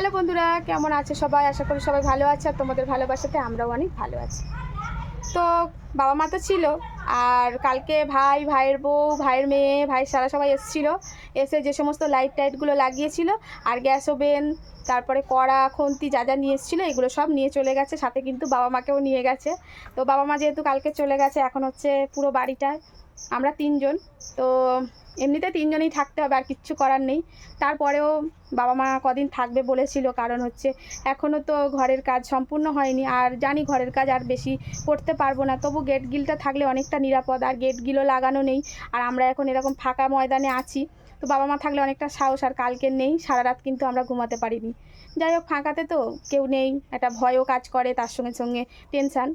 Hello বন্ধুরা, কেমন আছে সবাই? আশা করি সবাই ভালো আছে আর তোমাদের ভালোবাসাতে আমরাও অনেক ভালো আছি। তো বাবা মা তো ছিল, আর কালকে ভাই, ভাইয়ের বউ, ভাইয়ের মেয়ে, ভাই সারা সবাই এসেছিল। এসে যে সমস্ত লাইট টাইটগুলো লাগিয়েছিল, আর গ্যাস ওভেন, তারপরে কড়া, খুন্তি যা যা নিয়ে এসেছিল, এগুলো সব নিয়ে চলে গেছে। সাথে কিন্তু বাবা মাকেও নিয়ে গেছে। তো বাবা মা যেহেতু কালকে চলে গেছে, এখন হচ্ছে পুরো বাড়িটায় আমরা তিনজন। তো এমনিতে তিনজনেই থাকতে হবে, আর কিচ্ছু করার নেই। তারপরেও বাবা মা কদিন থাকবে বলেছিল, কারণ হচ্ছে এখনও তো ঘরের কাজ সম্পূর্ণ হয়নি। আর জানি ঘরের কাজ আর বেশি করতে পারব না, তবু গেট গিলটা থাকলে অনেকটা নিরাপদ, আর গেট গিলও লাগানো নেই। আর আমরা এখন এরকম ফাঁকা ময়দানে আছি, তো বাবা মা থাকলে অনেকটা সাহস, আর কালকে নেই, সারা রাত কিন্তু আমরা ঘুমাতে পারিনি। যাই হোক, ফাঁকাতে তো কেউ নেই, একটা ভয়ও কাজ করে, তার সঙ্গে সঙ্গে টেনশান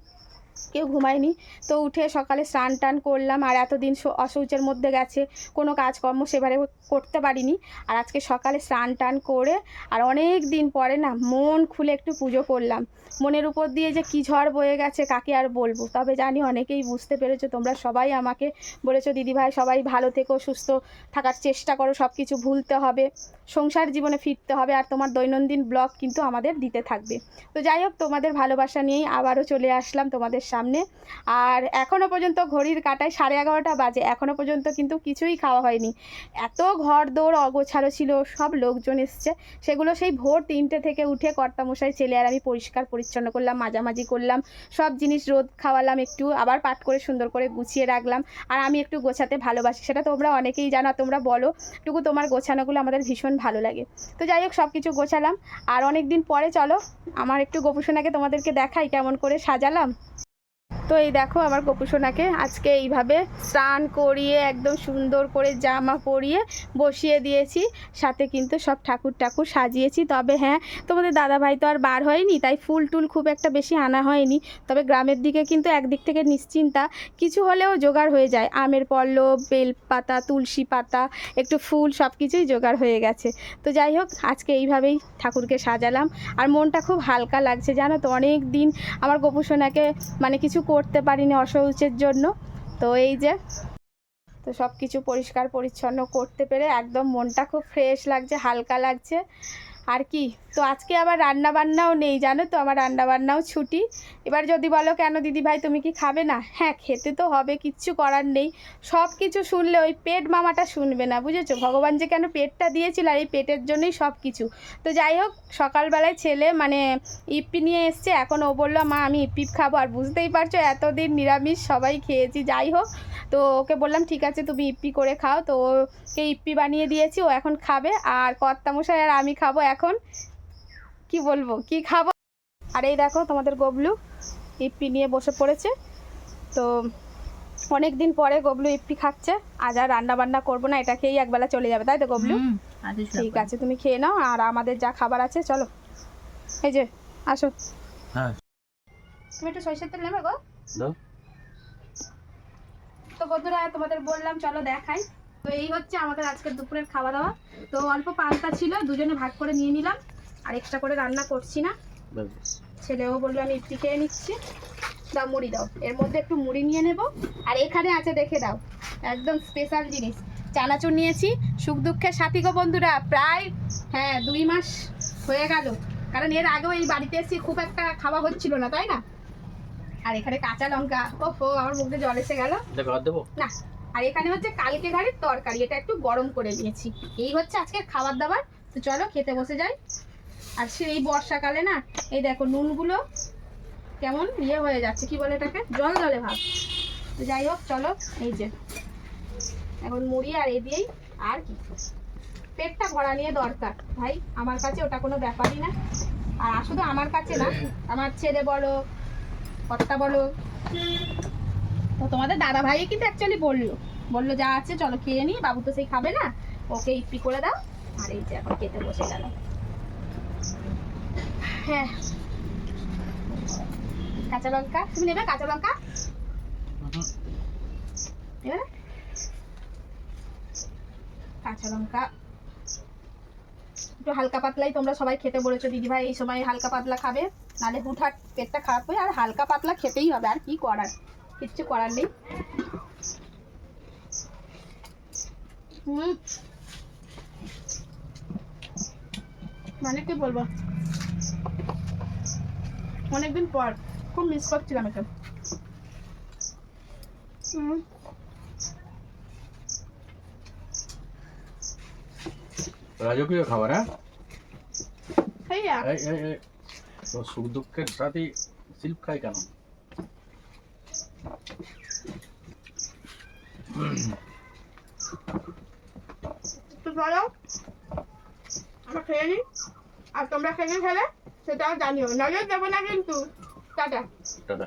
কেউ ঘুমায়নি। তো উঠে সকালে স্নান টান করলাম আর এতদিন অশৌচের মধ্যে গেছে, কোনো কাজকর্ম সেবারে করতে পারিনি। আর আজকে সকালে স্নান টান করে আর অনেক দিন পরে না মন খুলে একটু পুজো করলাম। মনের উপর দিয়ে যে কী ঝড় বয়ে গেছে কাকে আর বলব? তবে জানি অনেকেই বুঝতে পেরেছ, তোমরা সবাই আমাকে বলেছ, দিদিভাই, সবাই ভালো থেকো, সুস্থ থাকার চেষ্টা করো সব কিছু ভুলতে হবে, সংসার জীবনে ফিরতে হবে আর তোমার দৈনন্দিন ব্লগ কিন্তু আমাদের দিতে থাকবে। তো যাই হোক, তোমাদের ভালোবাসা নিয়েই আবারও চলে আসলাম তোমাদের সামনে। আর এখনও পর্যন্ত ঘড়ির কাটায় সাড়ে এগারোটা বাজে। এখনও পর্যন্ত কিন্তু কিছুই খাওয়া হয়নি। এত ঘর দৌড় অগোছালো ছিল, সব লোকজন এসছে। সেগুলো সেই ভোর তিনটে থেকে উঠে কর্তামশাই ছেলে আর আমি পরিষ্কার পরিচ্ছন্ন করলাম, মাঝামাঝি করলাম, সব জিনিস রোদ খাওয়ালাম একটু, আবার পাট করে সুন্দর করে গুছিয়ে রাখলাম। আর আমি একটু গোছাতে ভালোবাসি, সেটা তোমরা অনেকেই জানো তোমরা বলো, টুকু তোমার গোছানোগুলো আমাদের ভীষণ ভালো লাগে। তো যাই হোক, সব কিছু গোছালাম। আর অনেক দিন পরে চলো, আমার একটু গোপুসোনাকে তোমাদেরকে দেখাই, কেমন করে সাজালাম। তো এই দেখো আমার গোপুসোনাকে আজকে এইভাবে স্নান করিয়ে, একদম সুন্দর করে জামা পরিয়ে বসিয়ে দিয়েছি। সাথে কিন্তু সব ঠাকুর ঠাকুর সাজিয়েছি। তবে হ্যাঁ তোমাদের দাদাভাই তো আর বার হয়নি, তাই ফুল টুল খুব একটা বেশি আনা হয়নি। তবে গ্রামের দিকে কিন্তু একদিক থেকে নিশ্চিন্তা, কিছু হলেও জোগাড় হয়ে যায়। আমের পল্লব বেল পাতা তুলসী পাতা, একটু ফুল সব কিছুই জোগাড় হয়ে গেছে। তো যাই হোক, আজকে এইভাবেই ঠাকুরকে সাজালাম। আর মনটা খুব হালকা লাগছে, জানো তো, অনেক দিন আমার গোপুসোনাকে মানে কিছু করতে পারিনি অসৌচের জন্য। তো এই যে, তো সব কিছু পরিষ্কার পরিচ্ছন্ন করতে পেরে একদম মনটা খুব ফ্রেশ লাগছে, হালকা লাগছে। আর কি? তো আজকে আবার রান্না বান্নাও নেই, জানো তো? আমার রান্না বান্নাও ছুটি। এবার যদি বলো কেন দিদি ভাই তুমি কি খাবে না? হ্যাঁ খেতে তো হবে, কিচ্ছু করার নেই। সব কিছু শুনলে ওই পেট মামাটা শুনবে না, বুঝেছ? ভগবান যে কেন পেটটা দিয়েছিল আর এই পেটের জন্যই সব কিছু তো যাই হোক, সকালবেলায় ছেলে মানে ইপ্পি নিয়ে এসছে। এখন ও বলল, মা, আমি ইপ্পি খাব। আর বুঝতেই পারছ, এতদিন নিরামিষ সবাই খেয়েছি। যাই হোক তো ওকে বললাম ঠিক আছে তুমি ইপ্পি করে খাও। তো ওকে ইপ্পি বানিয়ে দিয়েছি ও এখন খাবে। আর কর্তামশাই আর আমি খাব এখন। কি বলব কি খাব? আর এই দেখো তোমাদের গবলু ইপ্পি নিয়ে বসে পড়েছে। তো অনেক দিন পরে গবলু ইপ্পি খাচ্ছে। আজ আর রান্না বান্না করব না এটা খেয়েই একবেলা চলে যাবে তাই তো গবলু? ঠিক আছে তুমি খেয়ে নাও আর আমাদের যা খাবার আছে চলো। এই যে আসো। হ্যাঁ। তুমি একটু সরিষার তেল নেবে গো? দাও। তো বন্ধুরা তোমাদের বললাম চলো দেখাই। তো এই হচ্ছে আমাদের আজকের দুপুরের খাওয়া দাওয়া তো অল্প পান্তা ছিল দুজনে ভাগ করে নিয়ে নিলাম। আর এক্সট্রা করে রান্না করছি না। ছেলেও বলল আমি ইডলি খেয়ে নিচ্ছি। দাও মুড়ি দাও। এর মধ্যে একটু মুড়ি নিয়ে নেব। আর এখানে আছে দেখে দাও একদম স্পেশাল জিনিস। চানাচুর নিয়েছি। সুখ দুঃখের সাথী গো বন্ধুরা প্রায় হ্যাঁ দুই মাস হয়ে গেল। কারণ এর আগেও এই বাড়িতে এসে খুব একটা খাওয়া হচ্ছিল না তাই না? আর এখানে কাঁচা লঙ্কা। ও হো আমার মুখে জল এসে গেল। দেবো? না আর এখানে হচ্ছে কালকে ঘরের তরকারি এটা একটু গরম করে নিয়েছি। এই হচ্ছে আজকের খাবার দাবার। তো চলো খেতে বসে যাই। আর সে এই বর্ষাকালে না এই দেখো নুনগুলো কেমন ইয়ে হয়ে যাচ্ছে কি বলে এটাকে? জল জলে ভাব। তো যাই হোক চলো এই যে। এখন মুড়ি আর এ দিয়েই আর কি। পেটটা ভরা নিয়ে দরকার ভাই। আমার কাছে ওটা কোনো ব্যাপারই না। আর শুধু আমার কাছে না আমার ছেলে বলো কর্তা বলো। তো তোমাদের দাদা ভাই কিন্তু অ্যাকচুয়ালি বলল। বলল যা আছে চলো খেয়ে নি বাবু তো সেই খাবে না। ওকে ইপি করে দাও। আর এই যে এখন খেতে বসে গেল। হ্যাঁ। কাঁচা লঙ্কা? তুমি নেবে কাঁচা লঙ্কা? কাঁচা লঙ্কা একটু হালকা পাতলাই তোমরা সবাই খেতে বলেছ দিদি ভাই এই সময় হালকা পাতলা খাবে। নাহলে হুটহাট পেটটা খারাপ হয় আর হালকা পাতলা খেতেই হবে, আর কি করার? কিচ্ছু করার নেই। মানে কি বলব? অনেকদিন পর, খুব মিস করছিলাম এটা হুম। রাজকীয় খাবার হ্যাঁ? এই এই এই। তো সুখ দুঃখের সাথে শিল্প খায় কেন? আমরা খেয়ে নিই। আর তোমরা খেয়ে খেলে সেটাও জানিও। নজর দেবো না কিন্তু। টাটা। টাটা।